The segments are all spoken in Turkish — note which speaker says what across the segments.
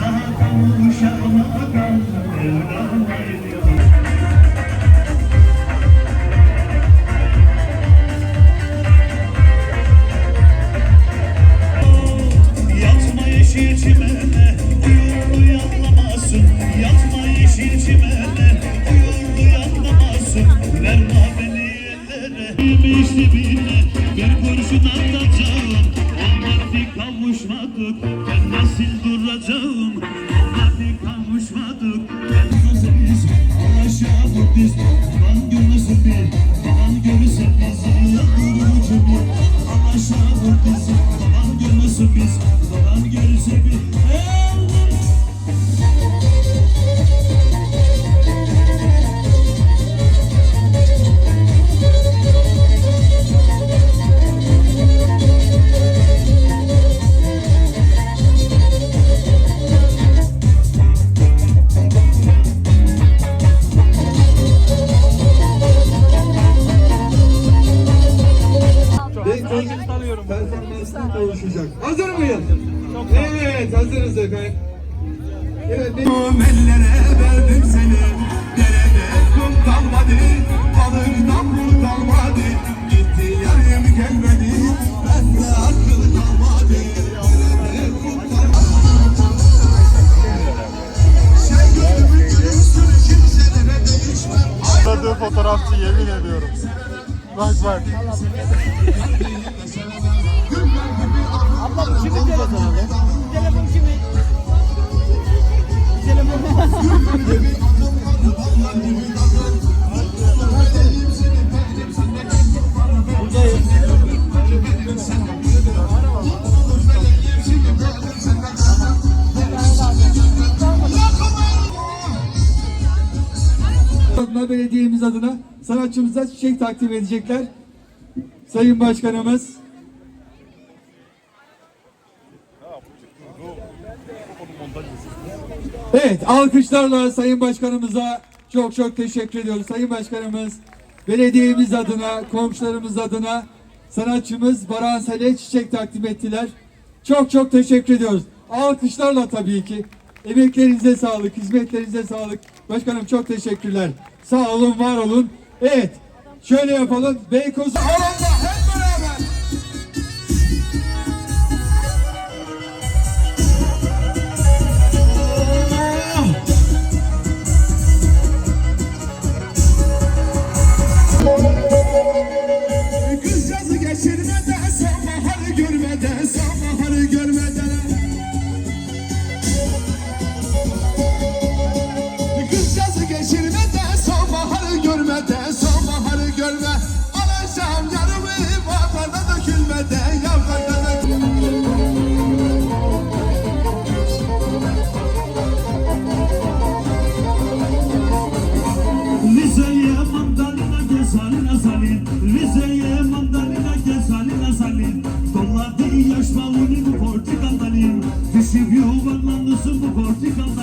Speaker 1: Daha kavuşamadan Mevlam Biz Baban görmesin bir Baban görürse bizi Yıldırıcı bir Alaşadık biz Baban görmesin biz Baban görürse bir
Speaker 2: Bektaş performansını konuşacak. Hazır mıyız? Evet hazırız efendim. Evet, bir-
Speaker 3: ellere verdim seni. Derede kum kalmadı. Balıktan bul kalmadı. Gitti yarım gelmedi. Bende akıl kalmadı. Derede kum kalmadı. Sen gönlümün gülüsün Kimselere değişmem.
Speaker 4: Fotoğrafçı yemin ediyorum. Bak bak.
Speaker 2: Adına belediyemiz adına sanatçımıza çiçek takdim edecekler. Sayın Başkanımız. Evet, alkışlarla Sayın Başkanımıza çok çok teşekkür ediyoruz. Sayın Başkanımız, belediyemiz adına, komşularımız adına sanatçımız Baran Sel'e çiçek takdim ettiler. Çok çok teşekkür ediyoruz. Alkışlarla tabii ki. Emeklerinize sağlık, hizmetlerinize sağlık. Başkanım çok teşekkürler. Sağ olun, var olun. Evet, şöyle yapalım. Beykoz...
Speaker 3: Allah salina salin Rize'ye mandalina gel salina salin Dolladı
Speaker 5: yaş malını bu portakaldan Düşüp yuvarlanırsın bu portakaldan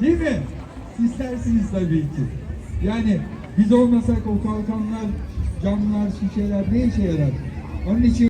Speaker 2: Değil mi? İstersiniz tabii ki. Yani biz olmasak o kalkanlar, camlar, şişeler ne işe yarar? Onun için